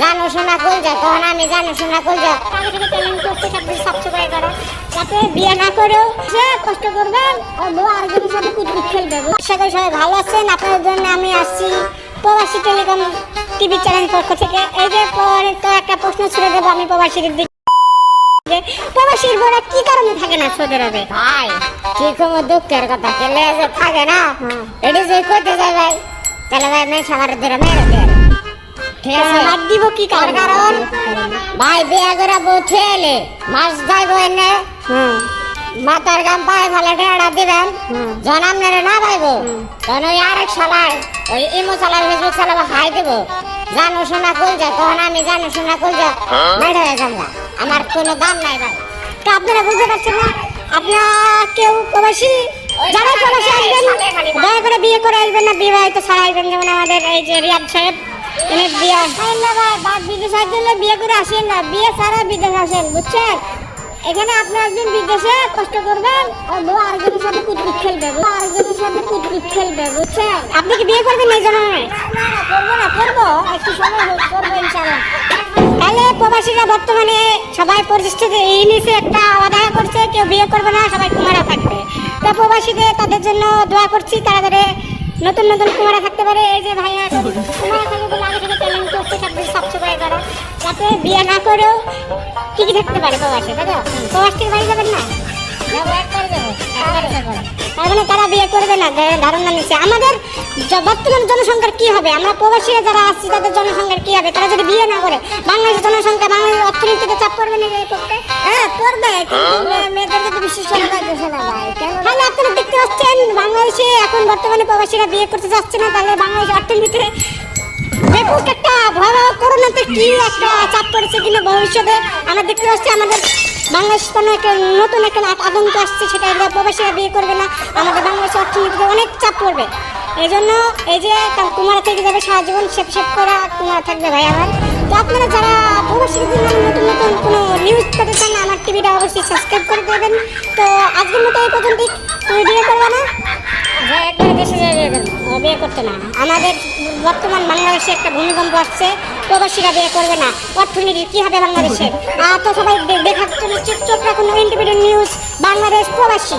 জানো শোনা কল যা তখন আমি জানো শোনা কল যা আগে থেকে ট্যালেন্ট করতে সব কিছু সাবস্ক্রাইব করো যাতে বিয়ে না করেও সে কষ্ট করবেন আর বউ আরেকজনের সাথে কুটকুট খেলবে। আশা করি সবাই ভালো আছেন। আপনাদের জন্য আমি আসছি প্রবাসী টেলিকম টিভি চ্যানেল পক্ষ থেকে। এই যে পরে তো একটা প্রশ্ন ছেড়ে দেবো আমি প্রবাসীর দিকে। যে প্রবাসীর বড় কি কারণে থাকে না সৌদি আরবে? ভাই কি কোনো দুঃখের কথা? কেলে থাকে না। এটি যে করতে যায় ভাই। তাহলে ভাই মেয়ে সবার ধরে মেরে দেয় ঠিক মার দিব কি কারণ? ভাই বিয়া করে বউ ঠেলে মাস যাইব এনে। মাথার গাম পায়ে ফেলে ঠেড়া দিবেন। জন আপনারা না পাইব? তখন ওই আরেক শালায় ওই ইমো চালার ফেসবুক চালাবো হাই দেব। জানো শোনা কল যা তখন আমি জানো শোনা কল যা মেরে হয়ে যাব আমার কোনো দাম নাই ভাই। তো আপনারা বুঝতে পারছেন না? আপনারা কেউ প্রবাসী? যারা প্রবাসী আসবেন দয়া করে বিয়ে করে আসবেন না বিবাহিত ছাড়া আসবেন। যেমন আমাদের এই যে রিয়াদ সাহেব তিনি বিয়ে। আসেন না বিয়ে করে আসেন না বিয়ে ছাড়া বিদেশ আসেন বুঝছেন এখানে আপনি একজন বিদেশে কষ্ট করবেন আর বউ আরেকজনের সাথে কুটকুট খেলবে বউ আরেকজনের সাথে কুটকুট খেলবে, বুঝছেন? আপনি কি বিয়ে করবেন এই জন্য? না করব না, করব। একটু সময় করব ইনশাআল্লাহ। তাহলে প্রবাসীরা বর্তমানে সবাই পরিস্থিতি এই নিচে একটা আলাদা করছে, কেউ বিয়ে করবে না, সবাই কুমারা থাকবে। তো প্রবাসীদের তাদের জন্য দোয়া করছি তারা নতুন নতুন কুমারা থাকতে পারে এই যে ভাইয়া কুমারা থাকে বলে আগে থেকে ট্যালেন্ট করছে সব কিছু সাবস্ক্রাইব করো। যাতে বিয়ে না করেও কি কি থাকতে পারে প্রবাসে তাই তো? প্রবাস থেকে বাড়ি যাব, মানে তারা বিয়ে করবে না। ধারণা নিচ্ছে। আমাদের বর্তমান জনসংখ্যার কি হবে? আমরা প্রবাসীরা যারা আসছি তাদের জনসংখ্যার কি হবে? তারা যদি বিয়ে না করে বাংলাদেশের জনসংখ্যা বাংলাদেশের অর্থনীতিতে চাপ পড়বে না এই পক্ষে হ্যাঁ পড়বে কিন্তু মেয়েদের যদি বিশেষ তাহলে আপনারা দেখতে পাচ্ছেন বাংলাদেশে এখন বর্তমানে প্রবাসীরা বিয়ে করতে যাচ্ছে না তাহলে বাংলাদেশের অর্থনীতিতে একটা ভয়াবহ করোনাতে কি একটা চাপ পড়েছে কিন্তু ভবিষ্যতে আমরা দেখতে পাচ্ছি। আমাদের বাংলাদেশ কোনো একটা নতুন একটা আত- আতঙ্ক আসছে, সেটা হলো প্রবাসীরা বিয়ে করবে না। আমাদের বাংলাদেশের অর্থনীতিতে অনেক চাপ পড়বে। এই জন্য এই যে কুমারা থেকে যাবে সারা জীবন সেপ সেপ করা কুমারা থাকবে ভাই আমার? তো আপনারা যারা প্রবাসীর জন্য নতুন নতুন কোনো নিউজ পেতে চান, আমার টিভিটা অবশ্যই সাবস্ক্রাইব করে দেবেন। তো আজকের মতো এই তুমি বিয়ে করবে না? যে একবারে দেশে বিয়ে করতে না। আমাদের বর্তমান বাংলাদেশে একটা ভূমিকম্প আসছে, প্রবাসীরা বিয়ে করবে না। অর্থনীতি কী হবে বাংলাদেশে তো সবাই দেখার জন্য চুপ রাখুন ইন্ডিপেন্ডেন্ট নিউজ বাংলাদেশ প্রবাসী।